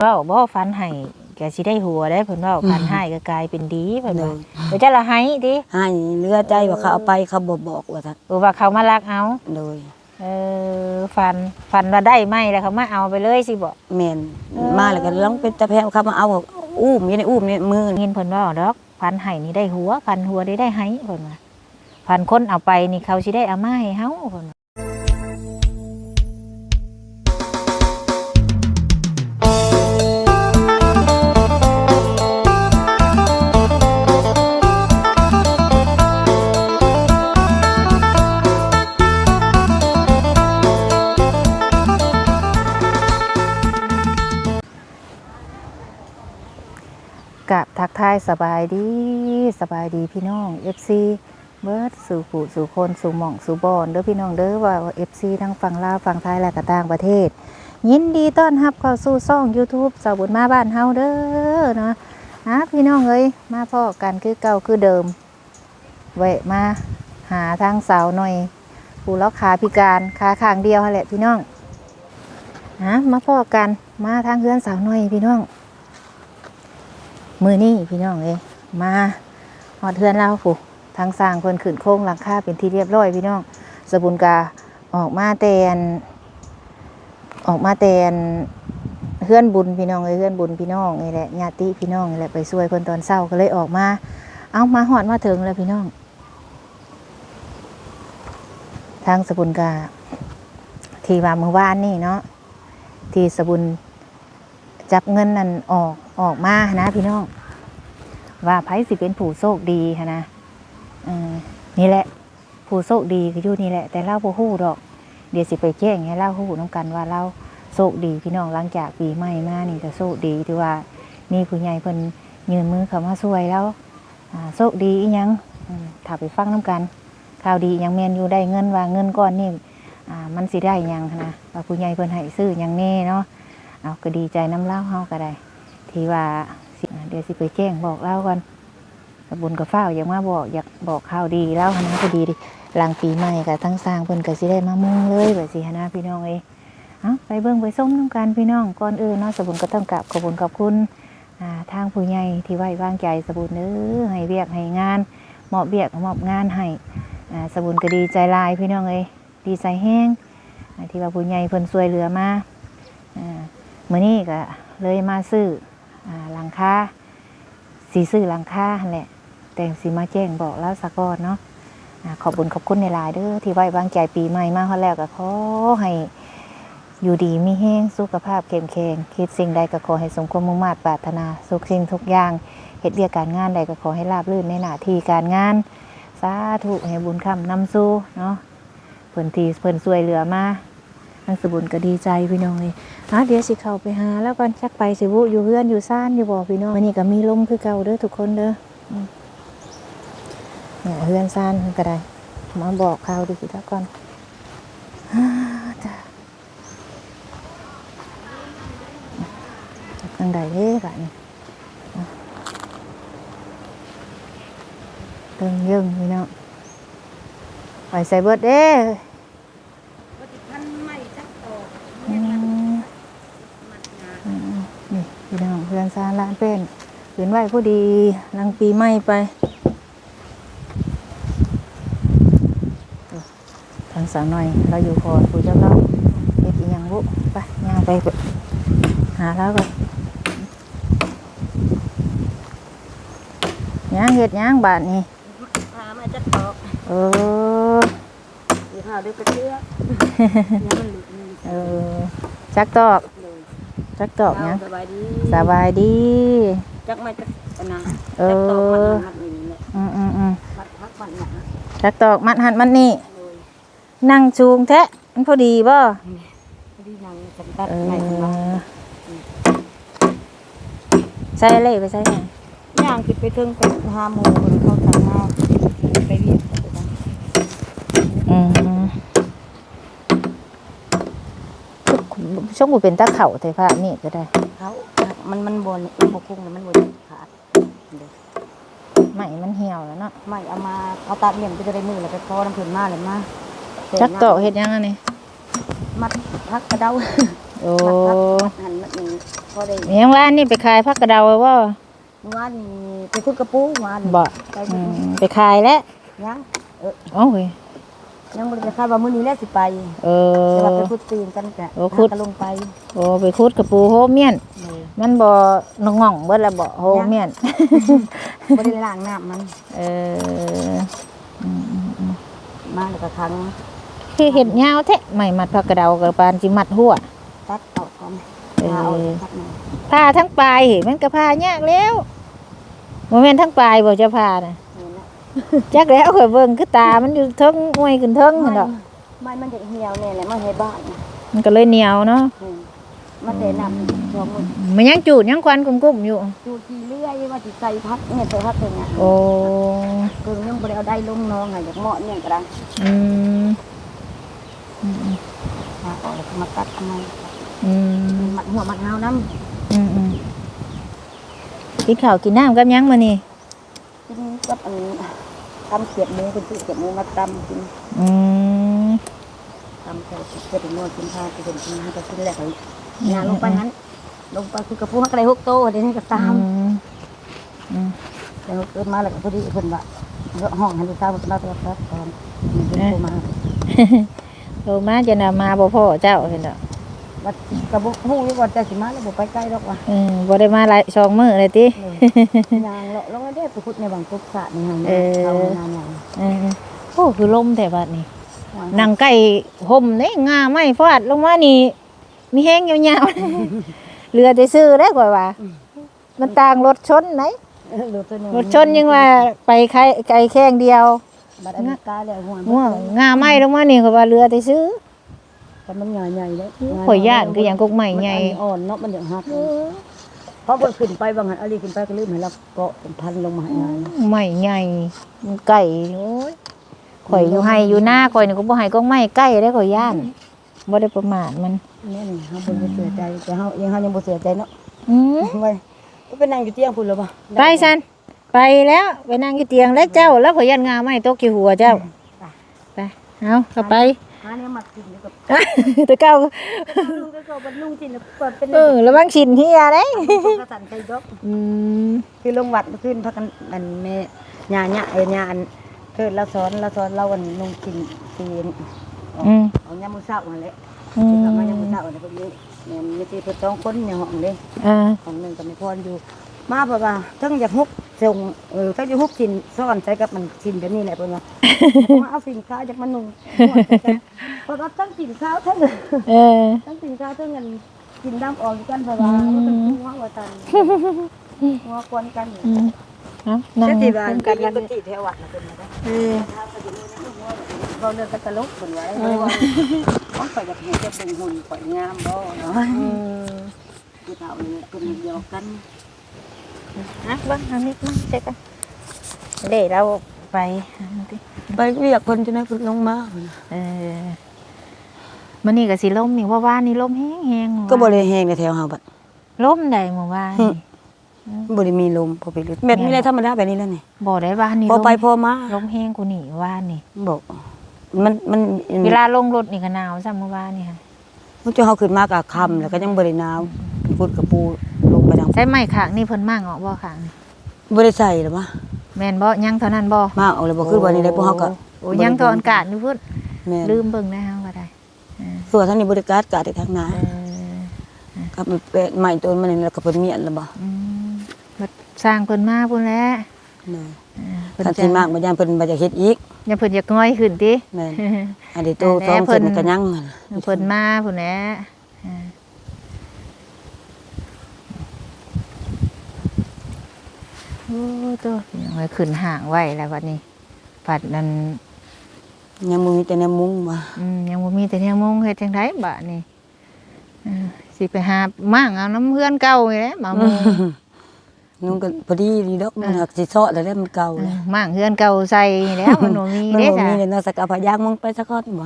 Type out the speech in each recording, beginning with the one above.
เว้าบ่ฟันให้ก็สิได้หัวได้เพิ่นเว้าฟันให้ก็กลายเป็นดีเพิ่นโดว่ายเดี๋ยวจะละให้ติให้เหลือใจว่าเขาเอาไปเขาบ่บอกว่าท่านหรือว่าเขามาลักเอาโดยเออฟันฟันว่าได้ไหมแล้วเขามาเอาไปเลยสิบ่แม่นเออมาแล้วก็ร้องเป็นตะแพงเขามาเอาอุ้มอยู่ในอุ้มในมือเงินเพิ่นเว่าดอกฟันให้นี่ได้หัวฟันหัวได้ได้ให้เพิ่นว่าฟันคนเอาไปนี่เขาสิได้เอามาให้เฮาเพิ่น กับทักทายสบายดีสบายดีพี่น้อง FC เบิร์ดสู่ผู้สู่คนสู่หม่องสู่บอนเด้อพี่น้องเด้อว่า FC ทั้งฝั่งลาวฝั่งไทยและก็ต่างประเทศ ยินดีต้อนรับเข้าสู่ช่อง YouTube สาวบุญมาบ้านเฮาเด้อเนาะฮะพี่น้องเอ้ยมาพ่อกันคือเก่าคือเดิมแวะมาหาทางสาวหน่อยผู้ล็อกขาพิการขาข้างเดียวหั่นแหละพี่น้องฮะมาพ่อกันมาทางเฮือนสาวหน่อยพี่น้อง มือนี่พี่น้องเอ้ยมาหอดเทือนเราผู้ทางสร้างเพิ่นขึ้นโค้งหลังคาเป็นที่เรียบร้อยพี่น้องสบุญกาออกมาแตนออกมาแตนเฮือนบุญพี่น้องเอ้ยเฮือนบุญพี่น้องนี่แหละญาติพี่น้องนี่แหละไปช่วยเพิ่นตอนเช้าก็เลยออกมา เอามาหอดมาถึงแล้วพี่น้อง ทางสบุญกาที่ว่าเมื่อวานนี่เนาะที่สบุญ จับเงินนั่นออกออกมานะพี่น้อง ว่าไผสิเป็นผู้โชคดีนะนี่แหละ ผู้โชคดีก็อยู่นี่แหละ แต่เล่าบ่ฮู้ดอก เดี๋ยวสิไปแจ้งให้เล่าฮู้น้กันว่าเราโชคดีพี่น้องหลังจากปีใหม่มานี่ก็โชคดีที่ว่ามีผู้ใหญ่เพิ่นยืนมือเข้ามาช่วยแล้วโชคดีอีหยังถ้าไปฟังน้กันข่าวดีอีหยังแม่นอยู่ได้เงินว่าเงินก้อนนี่มันสิได้ยังนะว่าผู้ใหญ่เพิ่นให้ซื้อยังแน่เนาะ เอาก็ดีใจน้ำเล่าเฮาก็ได้ที่ว่าสิเดี๋ยวสิไปแจ้งบอกเล่าก่อนบุญกับเฝ้าอยากมาบอกอยากบอกข่าวดีเล่าคณะก็ดีดิหลังปีใหม่กับทั้งสร้างเพิ่นก็สิได้มามุ่งเลยแบบสิคณะพี่น้องเอ้เอาไปเบิ่งไปส้มน้ำกันพี่น้องก่อนอื่นเนาะสบุญก็ต้องกราบขอบคุญขอบคุณอ่าทางผู้ใหญ่ที่ไว้วางใจสบุญเด้อให้เวียกให้งานเหมอบเวียกเหมอบงานให้อ่าสบุญก็ดีใจลายพี่น้องเอ้ดีใจแห้งที่ว่าผู้ใหญ่เพิ่นช่วยเหลือมาอ่า มื่อนี้ก็เลยมาซื้ออาหลังคาสีซื้อหลังคาแหละ แต่งสีมาแจ้งบอกแล้วสะกอนเนาะอ่าขอบุญขอบคุณในลายเด้อที่ไว้วางใจปีใหม่มาฮอดแล้วก็ขอให้อยู่ดีมีแห้งสุขภาพเข้มแข็งคิดสิ่งใดก็ขอให้สมความมุ่งมา่ปรารถนา สุขสิ่งทุกอย่างเหตุเรียกการงานใดก็ขอให้ราบรื่นในหน้าที่การงาน สาธุให้บุญคำนำสู้เนาะเพิ่นทีเพิ่นช่วยเหลือมาทั้งสบุญก็ดีใจพี่น้องเลย อะเดี๋ยวสิเข้าไปหา แล้วก่อนชักไปสิบุอยู่เฮือนอยู่ซ่านอยู่บ่พี่น้องวันนี้ก็มีลมคือเก่าเด้อทุกคนเด้อเนี่ยเฮือนซ่านก็ได้ มาบอกข่าวดูสิแล้วก่อนจ้ะจักทางใดเด้บันี้อะเติงยึงพี่น้องไปใส่เบิดเด้อืม อืมนี่พี่น้องเพื่อนซานร้านเป็น ขืนไหวผู้ดีหลังปีใหม่ไปทางสาวหน่อย เราอยู่คอนผู้เจ้าเราเฮ็ดอีหยังบุไปย่างไปเบิดหาแล้วก่อนย่างเฮ็ดย่างบาทนี่พามาจัดตอกเออหรือหาด้วยกระเชือกยังมันหลุดมือเออจักตอกเลยจักตอกยังสบายดีสบายดี จักไม่จักอันนะเอจักตอกมันอมัดนี่แหละอืมอืมอืมมัดพักมันหนาจักตอกมัดหันมันนี่ เลยนั่งจูงแทะมันพอดีบ่พอดียังจัตัดเอไม่ของเราอใส่อะไรไปใส่ไงย่างคิดไปถึงไปหาหมูคนเขาทำงานไปเวียดไปจังอืมช่วงกูเป็นตาเข่าแต่ผ้านี่ก็ได้เขา มันมันบนบกคุ้งแล้วมันบนขาดเดี๋ยวไหมมันเหี่ยวแล้วเนาะไม่เอามาเอาตัดเหลี่ยมไปจะได้มือแล้วไปพอน้ำผึ้งมาเลยมาจักตอกเฮ็ดยังอันนี้มัดพักกระเดาโอ้มัดพักมัดหันมัดนี่พอได้ยังว่านี่ไปขายผักกระเดาว่าเมื่อวานนี่ไปคุดกระปูเมื่อวานนี่บ่ไปอืมไปขายแล้วยังเออโอ้ย ยังบ่ได้คาดว่ามื้อนี้แหละสิไปเอแต่ว่าอไปคุดตีนกันกะโอ้คุดก็ลงไปโอ้ไปคุดกระปูโฮเมียน เลยมันบ่นงง่องเบิดละบ่โฮเมียน บ่ได้ล้างน้ำมันเอออืมอืมอืมมาแล้วก็ครั้งคือเห็ดยาวแท้ไม่มัดผักกระเดากับปานสิมัดหัว ตัดออกก่อนเออ เอาตัดมาผ้าทั้งปลายเห็นมันก็ผ้ายากแล้วบ่แม่นทั้งปลายบ่จะผ้าน่ะเห็นแล้ว จักแล้วข่อยเบิ่งคือตามันอยู่เทิงอวยขึ้นเทิงนั่นดอกมันมันจะเหี่ยวเนี่ยแหละมาเฮ็ดบ้านน่ะมันก็เลยเหนียวเนาะอืมมาแต่น้ำสองมื้อมันยังจูดยังควันกุ้มๆอยู่จูดทีเรื่อยว่าสิใส่พักเนี่ยใส่พักเป็นหยังโอ้เพิ่นยังบ่ได้เอาได้ลงน้องอะอยากเหมาะเนี่ยก็ได้อืมอืมมาออกแล้วก็มาตัดทำไมอืมมัดหัวมัดเฮาน้ำอืมอืมกินข้าวกินน้ำกับหยังมานี่ กินกับอันตำเขียดหมูเป็นตู้เขียดหมูมาตำกินอืมตำใส่เขียดหมูกินข้าวกินกินให้ก็กินแหลกเลยงานลงไปนั้นลงไปคือกระพุ้งอะไรหกโตเดี๋ยวนี้ก็ตามอืมอืมแล้วเกิดมาแล้วก็พอดีเพิ่นว่าห้องให้ลูกสาวเพิ่นมาตัวครับตอนมีเพิ่นโทรมาโทรมาจะนำมาบ่พ่อเจ้าเห็นดอก ว่ากระบุฮู้อยู่ว่าจะสิมาแล้วบ่ไปใกล้ดอกว่ะเออบ่ได้มาหลายสองมื้อเลยตินางเลาะลงมาได้ไปขุดในบางกุ๊กสะนี่ฮะเออเอานานอย่างเออโอ้คือลมแต่บัดนี้นั่งใกล้ห่มเด้งาไม้ฟาดลงมานี่มีแห้งยาวๆเรือจะซื้อได้กว่าว่ามันต่างรถชนไหนเออรถตัวหนึ่งรถชนยังว่าไปไกลไกลแข้งเดียวบัดอเมริกาแล้วหัวง่วงงาไม้ลงมานี่ก็ว่าเรือจะซื้อ แต่มันใหญ่ๆเลยข่อยย่านคือหยังกกใหม่ใหญ่มันอ่อนเนาะมันอย่างหักเพราะเพิ่นขึ้นไปบางหันเอาลีขึ้นไปก็ลืมให้เราเกาะเป็นพันลงมาให้นายใหม่ใหญ่มันไก่โอ้ยข่อยอยู่ให้อยู่หน้าข่อยนี่ก็บ่ให้กกไม้ใกล้ได้ข่อยย่านบ่ได้ประมาทมันนี่นี่เฮาบ่ได้เสียใจแต่เฮายังเฮายังบ่เสียใจเนาะอืมไว้ก็ไปนั่งอยู่เตียงพุ่นแล้วบ่ไปซันไปแล้วไปนั่งที่เตียงแล้วเจ้า แล้วข่อยยันงาไม้ตกที่หัวเจ้า ไป เอาเข้าไป หาเนี่ยมากินอยู่กับแตะเก้าลุงก็ก็บัดลุงกินแล้วเปิดเป็นเออระวังชินเฮียเด้กระสันไก่ดอกอืมคือลงวัดเมื่อคืนพักกันอันแม่ญาญาเอ้ยญาอันเกิดเราสอนเราสอนเราวันนุ่งกินตีนอืมเอายามมื้อเช้านั่นแหละอืมกลับมายามมื้อเช้าน่ะเพิ่นมีแม่นมีที่เพิ่นสองคนในห้องเด้อ่าห้องหนึงก็มีพรอยู่ มาเพราะว่าทั้งอยากฮุบส่งเออทั้งอยากฮุบสินซ้อนใส่กับมันสินแบบนี้แหละเพิ่นว่ามาเอาสินค้าจากมันนุ่งเพราะว่าทั้งสินค้าทั้งเออทั้งสินค้าทั้งเงินกินน้ำออกอยู่กันเพราะว่ามันเป็นหัวว่าตันหัวกวนกันอยู่อืมเอานั่งเจ้าที่บ้านคุยกักันนกันที่แถววัดนะเป็นไงเออเราเดินกันตลกเหมือนไว้ไม่ว่าเขาไปกับเห็นจะเป็นหุ่นปล่อยงามบ่เนาะอืมคือเท่านี้เป็นเดียวกัน อะเบ้างทางนี้มาเจ๊กันเดี๋ยวเราไปหาหน่อยดิไปเรียกคนจะได้ฝึกลงมาเออมันนี่ก็สิลมนี่ว่าว่านี่ลมแห้งแห้งก็บริแหงในแถวเฮาบัดลมใดเมื่อวานหึนี่บริมีลมพอไปลึกแบบนี้เลยธรรมดาแบบนี้แล้วนี่บ่ได้ว่านี่พอไปลมพอมาลมแห้งกูนี่ว่านี่บอกมันมันเวลาลงรถนี่ก็หนาวซ้ำเมื่อวานนี่ค่ะมันจะเฮาขึ้นมากะค่ำแล้วก็ยังบ่ได้หนาวพุดกระปูลงไปทาง ใช้ไม้ขางนี่เพิ่นมากออกบ่ขางนี่บ่ได้ใส่หรอวะแม่นบ่ยังเท่านั้นบ่มาเอาเลยบ่คือบ่นี้ได้พวกเฮาก็โอ้ยังตอนกาดนี่พุ่นแม่นลืมเบิ่งนะเฮาก็ได้ส่วนทางนี้บริการกาดทางหน้าเออกับมันเป็นใหม่ตัวมันนี่แล้วก็เพิ่นเมียนแล้วบ่อืมบัดสร้างเพิ่นมาพุ่นแหล้วแม่นเพิ่นทันจะทีมากบ่ยามเพิ่นบ่อยากเฮ็ดอีกอย่าเพิ่นอยากง่อยขึ้นติแม่นอันนี้โตแต่สองเพิ่เพิ่นนก็ยังนั่นเพิ่นมาพุ่นแหละอ่า โอ้ตัวยังไงขึ้นห่างไว้แล้ววันนี้ผัดนั้นยังบ่มีแต่แนวมุ้งมาอืมยังบ่มีแต่เนี่ยมงเฮ็ดจังไดบะนี่เออสิไปหามั่งเอาน้ำเพื่อนเก่านี่แหละมามุง นุ่งก็พอดีดีดอกมันหักสิเซาะแล้วได้มันเก่าเอแล้อวมั่งเพื่อนเก่าใส่แล้วมันบ่มีมันเด้บ่จ้ะมีเลยเนาะสักเอาพยางมึงไปสักก่อนบ่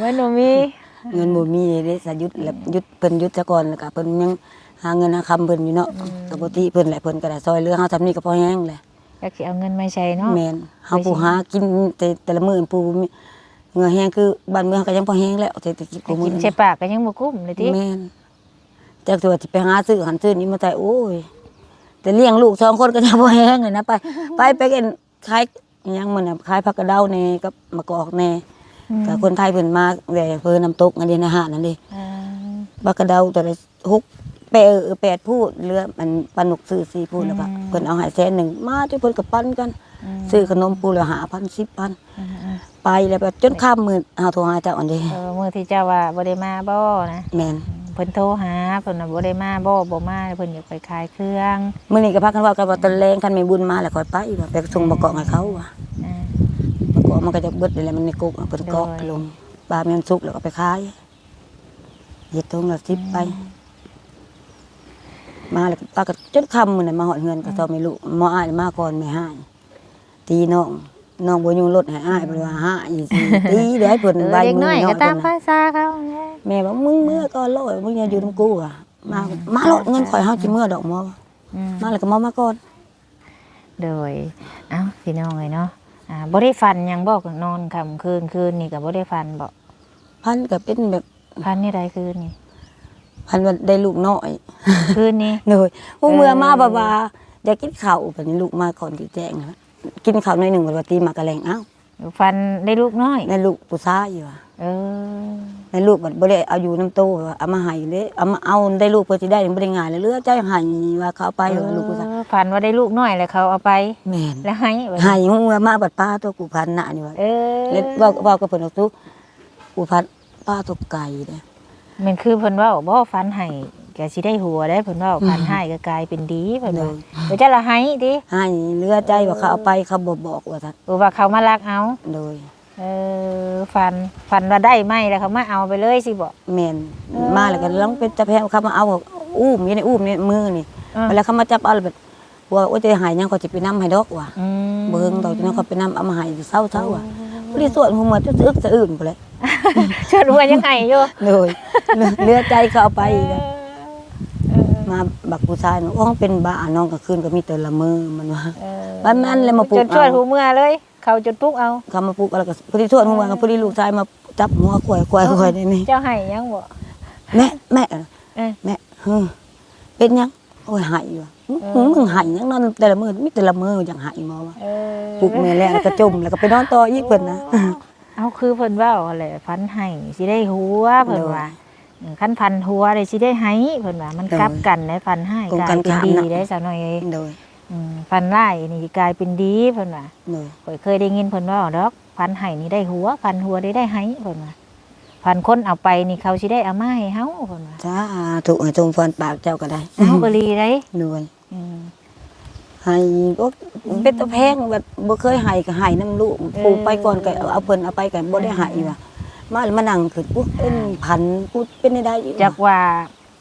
มันบ่มี เงินบ่มีเด้สะยุดแล้วยุดเพิ่นยุดซะก่อนแล้วก็เพิ่นยัง หาเงินหาคำเพิ่นอยู่เนาะก็บ่ติเพิ่นแหละเพิ่นก็ได้ซอยเหลือเฮาทำนี่ก็พอแห้งแหละอยากสิเอาเงินมาใช้เนาะแม่นเฮาผู้หากินแต่แต่ละมื้อผู้มีเหงื่อแห้งคือบ้านเมืองก็ยังพอแห้งแล้วเศรษฐกิจไปของมื้กิอนใส่ปากก็ยังบ่คุ้มเลยติแม่นจากตัวที่ไปหาซื้อหันซื้อนี้มาแต่โอ้ยแต่เลี้ยงลูกสองคนก็จะบ่แห้งเลยนะไปไปไปกันขายอิหยังมันน่ะขายผักกระเดาแน่กับมะกอกแน่กับคนไทยเพิ่นมาแหว่เพิ่นน้ำตกอันนี้นะฮะนั่นดิอ่าผักกระเดาตัวละหกแปดเออแปดพูดเหลือมันปลาหนุกซื้อสี่พูดแล้วก็เพิ่นเอาให้แสนหนึ่งมาที่เพิ่นก็ปั้นกัน ซื้อขนมปูละหาพันสิบพันอืมอืมไปแล้วแบบจนข้ามมือเอาโทรหาเจ้าอันเดีเออมื้อที่เจ้าว่าบ่ได้มาบ่นะแมนเพิ่นโทรหาเพิ่นน่ะบ่ได้มาบ่บ่มาเพิ่นอยากไปขายเครื่องมื่อนี้ก็พักกันว่ากันว่าตะแรงคันมีบุญมาแล้วค่อยไปว่าไปส่งมะกอกให้เขาว่ะอ่ามะกอกมันก็จะเบิดเลยแหละมันในกุกเพิ่นกอกโดยลงปลาแม่นสุกแล้วก็ไปขายเย็ดตรงละสิบไป มาแล้วก็ปลาก็จนค่ำมื้อนั้นมาหอดเงินก็ต้องมีลูกหมออ้ายมาก่อนไม่ให้ตีน้องน้องบ่ยุงรถให้อ้ายเพิ่นว่าหาอีสิตีได้เพิ่นเออใบเด็กมืน้อยอก็เนาะตามเพิ่นภาน่ะษาเขาแหละแม่บอกมึงเมื่อก่อนโลดมึงอย่าอยู่นำกูอะมามาโลดเงินข่อยเฮาสิเมื่อดอกหมออืมมาแล้วก็มามาก่อนโดยเอ้าพี่น้องเลยเนาะอ่าบ่ได้ฟันหยังบอกนอนค่ำคืนคืนนี่ก็บ่ได้ฟันบอกพันก็เป็นแบบฟันนี่ใดคืนนี่ พันว่าได้ลูกน้อยคืนนี้เลยผู้เมื่อมาบ่าว่าอยากกินข้าวแบบนี้ลูกมาก่อนที่แจ้งนะกินข้าวหน่อยหนึ่งวันว่าตีมากระแลงอ้าวฟันได้ลูกน้อยในลูกผู้ชายอยู่อะเออในลูกบัดบ่ได้เอาอยู่น้ำโตว่าเอามาให้เด้เอามาเอาได้ลูกเพื่อสิได้บ่ได้ง่ายเลยเหลือใจให้ว่าเขาเอาไปว่าลูกผู้ชายเออฟันว่าได้ลูกน้อยแล้วเขาเอาไปแม่นแล้วให้บัดนี้ให้ผู้เมื่อมาบัดป้าตัวกูพันหน้านี่ว่าเออเล่นเว้าเว้ากับเพิ่นเอาตุกูพันป้าตัวไก่เด้ มันคือเพิ่นเว้าบ่ฟันให้ก็สิได้หัวได้เพิ่นเว้าฟันให้ก็กลายเป็นดีเพิ่นว่าเดี๋ยวจะละให้ดิให้เหลือใจว่าเขาเอาไปเขาบ่บอกว่าซั่นหรือว่าเขามาลักเอาโดยเออฟันฟันว่าได้ไหมแล้วเขามาเอาไปเลยสิบอกแม่นเออมาแล้วก็ลองเป็นตะแพงเขามาเอาอุ้มอยู่ในอุ้มในมือนี่อ่าเวลาเขามาจับเอาแล้วแบบว่าโอ้ยจะหายยังเขาจะไปนํให้ดอกว่ะอืมเบิ่งตอนนั้นเขาไปนํเอามาให้เศร้าเศร้าๆว่ะบ่ได้ส่วนหัวมันจะอึกจะอื่นพุ่นแหละ เชิญหัวยังไงอยู่โดยเหลือใจเขาเอาไปอีกนะเออมาบักผู้ชายน้องเป็นบ้าน้องก็คืนก็มีแต่ละมือมันว่าเออบ้านมันเลยมาปลูกจนช่วยเอาหูเมื่อเลย เขาจนปลุกเอาเขามาปลูกแล้วก็พอดีส่วนหัวกับพอดีลูกชายมาจับหัวควายควายควายนี่นี่เจ้าให้ยังบ่แม่แม่เออแม่เฮ้อเป็นยังโอ้ยหายอยู่เออมึงหายยังนอนแต่ละมือมีแต่ละมืออย่างหายมอวะเออปลุกแม่แล้วแล้วก็จมแล้วก็ไปนอนต่ออีกเพิ่นนะ เอาคือเพิ่นเว้าอะไรฟันให้สิได้หัวเพิ่นว่าเออคันพันหัวได้สิได้ให้เพิ่นว่ามันกลับกันได้ฟันให้ตรงกลากัยนเป็นข้ามดีนะได้สาวน้อยเอ้ยโดยอืมฟันร้ายนี่กลายเป็นดีเพิ่นว่าโดยข่อยเคยได้ยินเพิ่นเว่าดอกพันไห้นี่ได้หัว พันหัวได้ได้ไห้เพิ่นว่าพันคนเอาไปนี่เขาสิได้เอามาให้เฮาเพิ่นว่าจ้าถูกให้ทรงฟันปากเจ้าก็ได้เฮาก็ลีได้โดยอืม ให้บ่เป็นตะแพงแบบบ่เคยให้ก็ให้น้ำลูกเออปลูกไปก่อนก็เอาเพิ่นเอาไปก็บ่ได้ให้ว่ะมาแล้วมานั่งขึ้นปุ๊บเป็นพันปุ๊บเป็นได้อีกจักว่า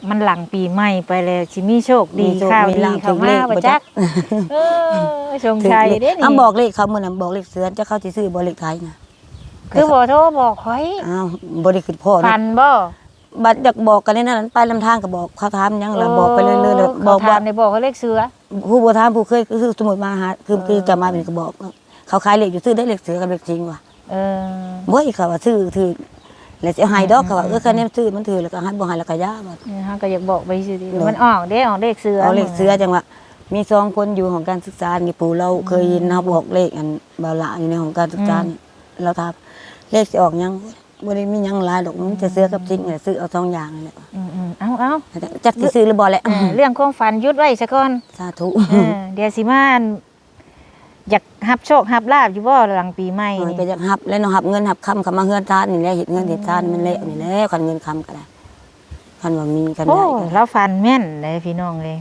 มันหลังปีใหม่ไปแล้วสิมีโชคดีมีโชคข่าวมีดีลาภเข้าถึงเลมาขบ่บ่จัจักกเออชงชัยเด้นี่อ้าบอกเลขเขามื้อนั้นบอกเลขเสือนจะเข้าสิซื้อบ่เลขไทยนะคือบ่โทรบอกข่อยอ้าวบ่ได้ขึ้นพ่อพันะนบ่ บัดอยากบอกกันในนั้นไปลำทางก็บอกเขาถามหยังล่ะบอกไปเรื่อยๆเลยบบออกกถาว่ามได้บอกเขาเลขเสือ ผู้บ่ถามผู้เคยคือสมมุติมาหาคือคือจะมาเป็นก็บอก เขาขายเลขอยู่ซื้อได้เลขเสือกับเลขจริงว่ะเออบ่อีเขาว่าซื้อถือแล้วจะให้ดอกเขาว่าเออคันนี้ซื้อมันถือแล้วก็ให้บ่ให้แล้วก็ย่าบัดนี่เฮาก็อยากบอกไปสิเนอะ มันออกเด้ออกเลขเสือเอาเลขเสือจังว่ามีสองคนอยู่ของการศึกษานี่ปู่เราเคยยินเฮาบอกเลขอันบาละอยู่ในของการศึกษานี่เราถามเลขสิออกหยัง บ่ได้มีหยังหลายดอกมันจะเสือกับจริงแหละซื้อเอาสองอย่างนั่นแหละอืมๆเอาเอาจักสิซื้อหรือบ่แหละเออเรื่องความฝันหยุดไว้ซะก่อนสาธุเออเดี๋ยวสิมาอันอยากหับโชคหับลาบอยู่บ่หลังปีใหม่เออนี่ ก็อยากหับแล้วเนาะหับเงินหับคำคำมาเฮือนทานนี่แหละเฮ็ดเงินเฮ็ดทานมันเละนี่แหละคันเงินคำก็ได้คันว่ามีคันโอ้ได้ก็ได้ แล้วฟันแม่นเลยพี่น้องเลย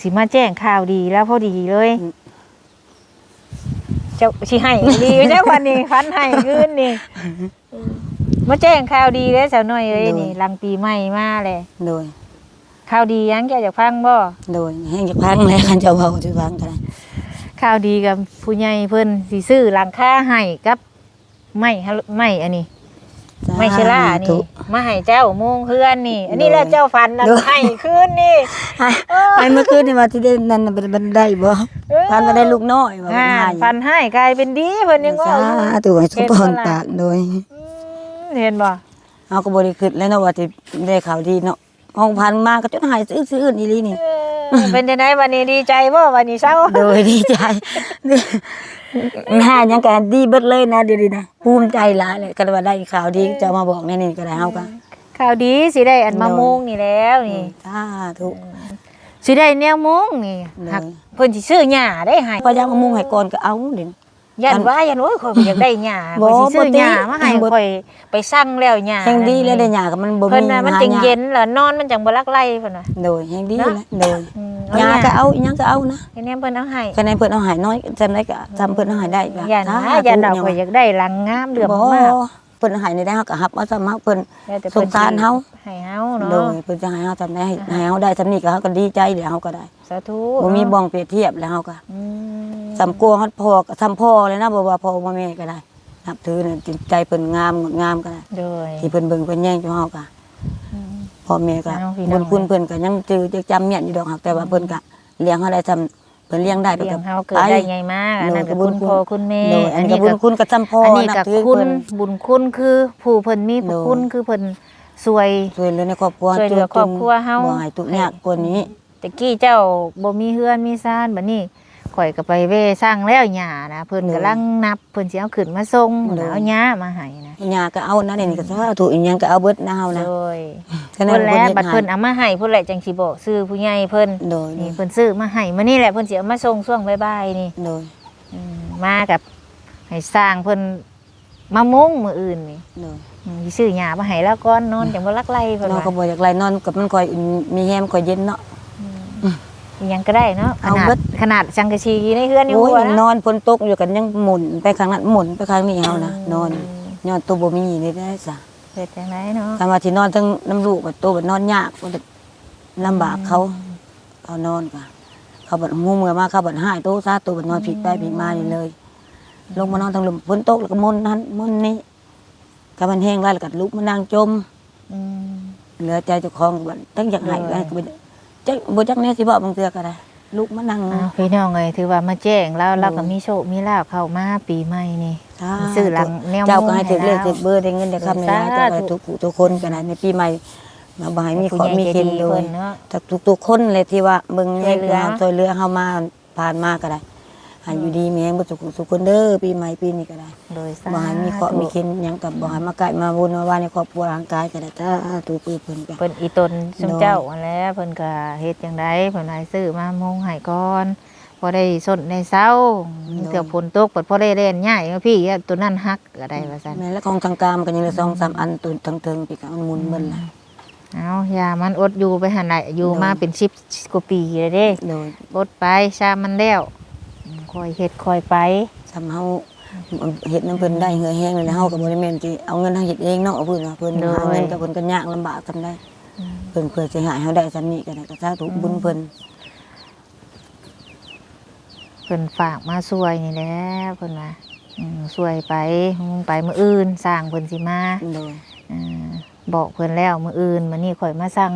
สิมาแจ้งข่าวดีแล้วพอดีเลย อืม เจ้าสิให้ดีเจ้าวันนี้ฟันให้คืนนี่ มาแจ้งข่าวดีแล้วสาวน้อยเอ้ยนี่หลังปีใหม่มาเลยโดย ข่าวดียังแกอยากฟังบ่โดยแห้งจากพังแล้วคันเจ้าเบาจะพังก็ได้ข่าวดีกับผู้ใหญ่เพิ่นสิซื้อหลังคาให้กับไม่ฮะไม่อันนี้ ไม่ใช่ล่าสาธุนี่ มาให้เจ้าโมงเพื่อนนี่ อันนี้แหละโดยเจ้าฟันนะโดยให้คืนนี่ให้ให้เมื่อคืนนี่ว่าที่ได้นั่นน่ะเป็นบันไดบ่พันมาได้ลูกน้อยว่าอ่าให้ฟันให้กลายเป็นดีเพิ่นยังว่าสาธุให้สุขพรปากโดย เห็นบ่เอาก็บ่ได้คิดแล้วเนาะว่าสิได้ข่าวดีเนาะห้องพันมาก็จนหายซื้อซื้ออื่นอีหลีนี่ เออเป็นจังไดวันนี้ดีใจบ่วันนี้เศร้าโดยดีใจหายังกันดีเบิดเลยนะเดี๋ยวนี้นะภูมิใจหลายเลยก็เลยว่าได้ข่าวดีจะมาบอกแน่นี่ก็ได้เฮาก็ข่าวดีสิได้อันมะม่วงนี่แล้วนี่สาธุสิได้แนวม่วงนี่เลยหักเพิ่นสิซื้อหญ้าได้ให้พอยากมามุ่งให้ก่อนก็เอาเด่น ยันว่ายันโอ้ยข่อยบ่อยากได้หญ้าบ่ข่อยสิซื้อหญ้าบ่ติมาให้บ่ ข่อยไปสั่งแล้วหญ้าแห่งดีแล้วได้หยากับมันบ่เพิ่นมีน่ะมันหาจังหาเย็นแล้วนอนมันจังบ่ลักไล่เพิ่นว่าโดยแห่งดีเนาะแล้วโดยอืมหยาก็เอาอีหยังก็เอานะเฮ็ดแนมเพิ่นเอาให้คะแนนเพิ่นเอาใหายน้อยจำได้ก็จำเพิ่นเอาใหายได้ก็ยันสว่าธุยันดอกยังข่อยอยากได้หลังงามเหลือมบ่มาก เพิ่นเอาใหายในได้เฮาก็รับเอาซะมาเพิ่นแล้วแต่สงสารเฮาให้เฮาเนาะโดยเพิ่นจะให้เฮาจำได้ให้ให้เฮาได้จำนี้ก็เฮาก็ดีใจเดี๋ยวเฮาก็ได้สาธุบ่มีเนาะบ้องเปรียบเทียบแล้วเฮาก็อืมสำกลัวฮอดพ่อก็ทำพ่อเลยนะบ่ว่าพ่อบ่แม่ก็ได้นับถือน่ะจิตใจเพิ่นงามงดงามก็ได้โดยที่เพิ่นเบิ่งเพิ่นแย่งอยู่เฮาก็ อืม พ่อแม่ก็เอาพี่น้บุอง ญคุณเพิ่นก็ยังจือจะจำเมียนอยู่ดอกหักแต่ว่าเพิ่นก็เลี้ยงเฮาได้ทำ เพิ่นเลี้ยงได้เพิ่นเลี้ยก็งเฮาเกิดได้ไงมากอันนั้นก็บุญพ่อคุณแม่โดยอันนี้ก็บุญคุณก็จำพ่ออันนี้นับก็ถือคุณเพิ่น บุญคุณคือผู้เพิ่นมีพระโดย คุณคือเพิ่นสวย ช่วยเหลือในครอบครัวช่วยเหลือครอบครัวเฮา บ่ให้ทุกข์ยากกว่านี้ ตะกี้เจ้าบ่มีเฮือนมีซ่านบัดนี้ ข่อยก็ไปเวสร้างแล้วหญ้านะเพิ่นกำลังนับเพิ่นสิเอาขึ้นมาส่งโดยเอาหญ้ามาให้นะยาก็เอานะนี่ก็สาธุอีหยังก็เอาเบิดนะเฮานะโดยฉะนั้เพิ่นแล้วฮ็บัดให้เพิ่นเอามาให้เพิ่นแหละจังสิบอกชื่อผู้ใหญ่เพิ่นโดยนี่เพิ่นซื้อมาให้มื้อนี้แหละเพิ่นสิเอามาส่งช่วงบ่ายๆนี่โดยอืมมากับให้สร้างเพิ่นมามุ้งมื้ออื่นนี่โดยอืมสิซื้อหญ้ามาให้แล้วก่อนนอนจังบ่ลักไล่เพิ่นเราว่าก็บ่อยากไล่นอนกับมันค่อยมีแฮมค่อยเย็นเนาะ อิหยังก็ได้เนาะขเอานาดเบิด ขนาดจังกะชีในเฮือนอยู่โอ้ยหัวนะนอนฝนตกอยู่กันยังหมุนไปข้างนั้นหมุนไปข้างนี้เฮานะนอนย้อนตัวบ่มีนี่ได้ซะเฮ็ดจังไดเนาะคำว่าที่นอนทั้งน้ำลูกบัดตัวบัดนอนยากบัดลำบากเขาเขานอนก็เขาบัดงูเมื่อมาเขาบัดหายโตซาตัวบัดนอนผิดไปผิดมานี่เลย ลงมานอนทางลมฝนตกแล้วก็มนนั้นมนนี้ก็มันแห้งแล้วแล้วก็ลุกมานั่งจม อืม เหลือใจเจ้าของบัดตั้งอยากใหายเลยก็บ่ได้ จักบ่จักแน่สิบอกบางเทื่อก็ได้ลุกมานั่ง อ้าวพี่น้องเอ้ยถือว่ามาแจ้งแล้วเราก็มีโชคมีลาภเข้ามาปีใหม่นี่สาธุ ซื้อหลังแนวเจ้าก็ให้มุ่งให้ถึกเลขแล้วถึกเบอร์ได้เงินได้คำในร้านสาธุเจ้าก็ให้ทุกผู้ทุกคนกันนะในปีใหม่มาบ่ให้มีขอผู้ใหญ่มีใจเข็นดีโดเพิ่ยนเนาะจากทุกๆคนเลยที่ว่ามึงช่วยเหลือช่วยเหลือเฮามาผ่านมาก็ได้ ให้อยู่ดีมีแรงบ่สุขสุขคนเด้อปีใหม่ปีนี้ก็ได้โดยสาบ่ให้มีเคราะห์มีเข็นหยังกับบ่ให้มาไกลมาวนมาว่าในครอบครัวร่างกายก็ได้ถ้าถูกปืนเพิ่นก็เพิ่นอีตนซุมโดยเจ้าอันแหล้วเพิ่นก็เฮ็ดจังไดเพิ่นให้ซื้อมามงให้ก่อนพอได้สนในเช้าเกือบฝนตกเปิดพอได้เล่นง่ายเอาพี่เอาตัวนั้นฮักก็ได้ว่าซั่นแม่นแล้วของกลางๆมันก็ยังเหลือ2-3อันตัวทั้งๆปีกมันหมุนเบิ่นล่ะ เอาอย่ามันอดอยู่ไปหั่นน่ะอยู่มาเป็น10กว่าปีแล้วเด้ โดยอดไปชามันแล้ว อืมคอยเฮ็ดคอยไปทำเฮาเฮ็ดน้ำเพิ่นได้เหือแห้งเลยเฮาก็บ่ได้แม่นสิเอาเงินเฮาเฮ็ดเองเนาะเอาเพิ่นว่าเพิ่นหาเงินกับเพิ่นก็ยากลำบากทำได้เพิ่นเพื่อสิหายเฮาได้ซำนี้ก็ได้ก็สาธุบุญเพิ่นเพิ่นฝากมาช่วยนี่แหละเพิ่นว่าอืมช่วยไปมึงไปมื้ออื่นสร้างเพิ่นสิมาโดยอ่าบอกเพิ่นแล้วมื้ออื่นมื้อนี้ข่อยมาสั่ง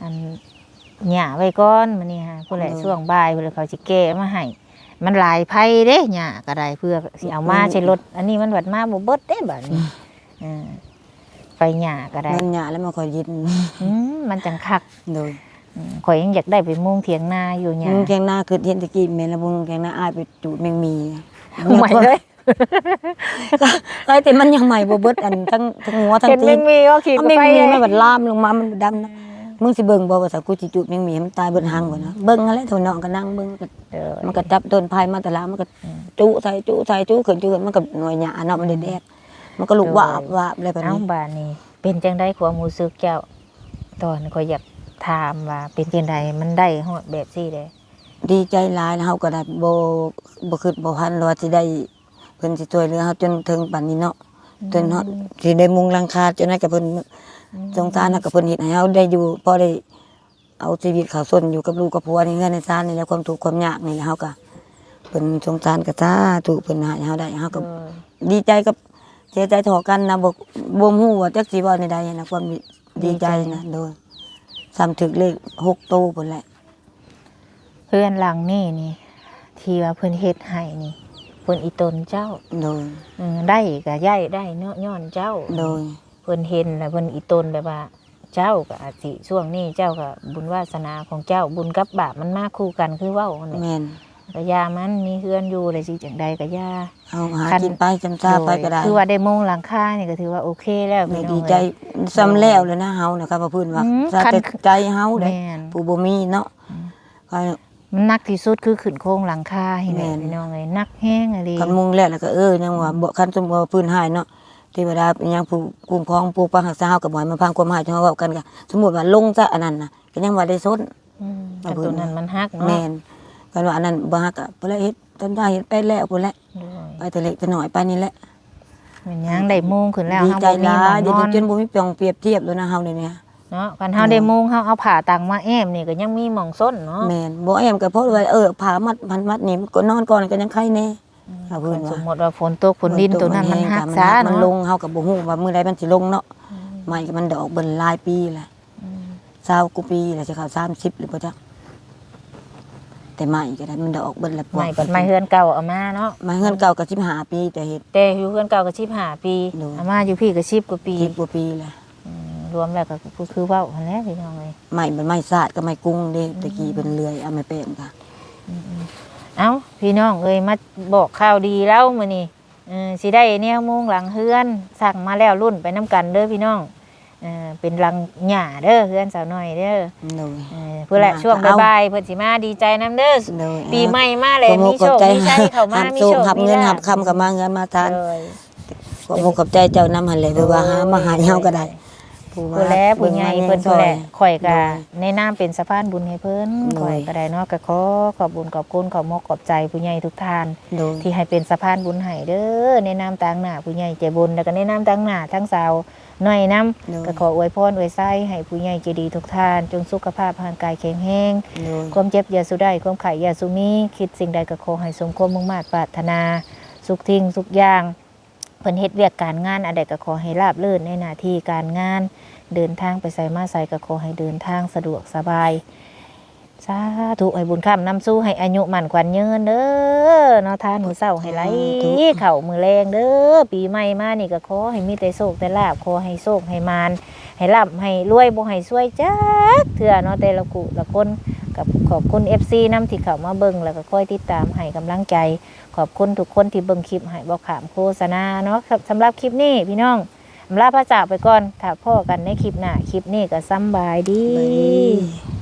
อันหญ้าไว้ก่อนมื้อนี้ฮะผู้ใดช่วงบ่ายเพิ่นเขาสิแก้มาให้ มันหลายไผเด้หญ้าก็ได้เพื่อสิเอามาใช้รถ อันนี้มันบัดมาบ่เบิดเด้บัดนี้อ่าไปหญ้าก็ได้มันหยาแล้วมันค่อยยินอืมมันจังคักโดยอืมข่อยยังอยากได้ไปมุงเถียงนาอยู่หญ้ามึงแกงหน้าคือเห็นตะกี้แม่นแล้วมึงแกงหน้าอ้ายไปจูดแมงมีใหม่เลยไอ้แต่มันยังใหม่บ่เบิดอันทั้งทั้งหัวทั้งเห็นตีแมนงมีก็ขี่เอาแมงไปมีเลยมันบัดลามลงมามันดำนะ มึงสิเบิ่งบ่ว่าสักกูสิจูดแมงมีให้มันตายเบิดหางบ่นะเบิ่งนั่นแหละเท่าน้องก็นั่งเบิ่งก็เออมันก็จับต้นไผ่มาแต่ละมันก็จุใส่จุใส่จุขึ้นจุขึ้นมันก็หน่วยหญ้าเนาะมันแดดๆมันก็ลุกวาบวาบเลยแบบเอ้านี้บานนี้เป็นจังได้ความรู้สึกเจ้า ตอนข่อยอยากถามว่าเป็นจังไดมันได้ฮอดแบบซี่เด้ดีใจหลายแล้วเฮาก็ได้บ่บ่คิดบ่พันว่าสิได้เพิ่นสิช่วยเหลือเฮาจนถึงปานนี้เนาะจนเฮาสิได้มุงหลังคาจนนั้นก็เพิ่น สงสารนะก็เพิ่นเฮ็ดให้เฮาได้อยู่พอได้เอาชีวิตเขาสนอยู่กับลูกกับผัวในเฮือนในซ่านนี่แหละความทุกข์ความยากนี่แหละเฮาก็เพิ่นสงสารก็สาธุเพิ่นให้เฮาได้เฮาก็เออดีใจกับเสียใจเทอกันนะบ่บ่ฮู้ว่าจักสิเว้าในใดนะความดีใจนะโดยซ้ำถึกเลข6โตพุ่นแหละเพื่อนหลังนี่นี่ที่ว่าเพิ่นเฮ็ดให้นี่เพิ่นอีตนเจ้าโดยเออได้ก็ย้ายได้เนาะย้อนเจ้าโดย เพิ่นเห็นแล้วเพิ่นอีตนแบบว่า เจ้าก็อาจสิช่วงนี้เจ้าก็บุญวาสนาของเจ้าบุญกับบาปมันมาคู่กันคือเว้านั่นแหละแม่นก็ยามันมีเฮือนอยู่เลยสิจังใดก็ยาเอาหาคันกินไปจำซาไปก็ได้คือว่าได้มงหลังคานี่ก็ถือว่าโอเคแล้วแม่พี่น้องดีใจซ้ำแล้วเลยนะเฮานะครับว่าเพิ่นว่าอืมซาคันแต่ใจเฮาเด้แม่นผู้บ่มีเนาะก็มันหนักที่สุดคือขึ้นโค้งหลังคาให้แม่แม่นพี่น้องเลยหนักแห้งอะไรคันมุงแล้วแล้วก็เออยังว่าบ่คันสมมุติว่าพื้นหายเนาะ เทวดาเป็นหยังผู้คุ้มครองปกปักรักษาเฮาก็บ่ให้มันพังความหายจังว่าเว้ากันก็สมมุติว่าลงซะอันนั้นน่ะก็ยังว่าได้สน อืมเอาแต่เพิ่นตัวนั้นมันหักเนาะแม่นกันว่าอันนั้นบ่ฮักก็บ่ละเฮ็ดตอนได้เฮ็ดไปแล้วพุ่นแหละด้วยไปแต่เล็กแต่น้อยไปนี่แหละมันยังได้มงขึ้นแล้วดีเฮาใจบ่มีหหมลาอยนเดี๋ยวนอนจนบ่มีเปรียงเปรียบเทียบแล้วนะเฮาเดี๋ยวนี้ เนาะกันเฮาได้มงเฮาเอาผ่าตังมาแอมนี่ก็ยังมีหม่องส้นเนาะแม่นบ่แอมก็เพราะว่าเออผามัดพันมัดนี่มันก็นอนก่อนก็ยังไข้แน่ เอาเพิ่นสว่ามมติว่าฝนตกฝนดินตัวนั้นมันหักมัซามันเนาะลงเฮาก็บ่ฮู้ว่ามื้อใดมันสิลงเนาะใหม่ก็มันดอกเบิ่นหลายปีแหละอืม20กว่าปีแล้วสิเข้า30หรือบ่จักแต่ใหม่ก็ได้มันดอกเบิ่นละใหม่ก่อนใหม่เฮือนเก่าเอามาเนาะมาเฮือนเก่าก็15ปีแต่เฮ็ด แต่อยู่เฮือนเก่าก็15ปีโดยเอามาอยู่พี่ก็10กว่าปี10กว่าปีแล้วอืมรวมแล้วก็คือคือเว้าหั่นแหละพี่น้องเอ้ยใหม่มันไม่สาดก็ไม่กุ้งเด้ตะกี้เป็นเลื่อยเอาไม่เป็นค่ะ เอ้าพี่น้องเอ้ยมาบอกข่าวดีแล้วมื้อนี้เออสิได้แนวมุงหลังเฮือนสั่งมาแล้วรุ่นไปน้ำกันเด้อพี่น้องเออเป็นหลังหญ้าเด้อเฮือนสาวน้อยเด้อโดยเออเพื่อแหละช่วงเอาบ่ายๆเพิ่นสิมาดีใจนํเด้อโดยปีใหม่มาแล้วมีโชคมีชัยเข้ามาหับมีโชโชคคหับมีเงินลาภหับคำกับมาเงินมาทานเลยขอบคุณกับใจเจ้านำหันเลยหรือว่าหามาหาเฮาก็ได้ ผู้เพิ่นแลผู้ใหญ่เพิ่นซเพิ่นอแหยละข่อยก็โดยในนามเป็นสะพานบุญให้เพิ่นโดย ข่อยก็ได้เนาะก็ขอขอบบุญขอบคุณขอบมกขอบใจผู้ใหญ่ทุกท่าน โดยที่ให้เป็นสะพานบุญให้เด้อในนามต่างหน้าผู้ใหญ่ใจบุญแล้วก็ในนามต่างหน้าทั้งสาวน้อยนํโดยก็ขออวยพรอวยไส้ให้ผู้ใหญ่ใจดีทุกท่าน จงสุขภาพร่างกายแข็งแรงโดย ความเจ็บอย่าสุได้ความไข่อย่าสุมีคิดสิ่งใดก็ขอให้สมความมุ่งมา่ปรารถนา สุขทิ้งสุขอย่าง เพิ่นเฮ็ดเวียกการงานอะไรก็ขอให้ราบรื่นในหน้าที่การงาน เดินทางไปใส่มาใส่ก็ขอให้เดินทางสะดวกสบายสาธุให้บุญคำนำสู้ให้อายุมั่นขวัญยืนเด้อเนาะทานมื้อเช้าให้ไหลเข่ามือแรงเด้อปีใหม่มานี่ก็ขอให้มีแต่โชคแต่ลาบขอให้โชคให้มานให้ร่ำให้รวยบ่ให้ซวยจักเถื่อเนาะแต่ละกุละคน กับขอบคุณ FC น้ำที่เขามาเบิ่งแล้วก็คอยติดตามให้กำลังใจ ขอบคุณทุกคนที่เบิ่งคลิปให้บอกขามโฆษณาเนาะครับสำหรับคลิปนี้พี่น้องอำลาพระจากไปก่อนถ้าพ่อกันในคลิปหน้าคลิปนี้ก็สำบายดีบายดี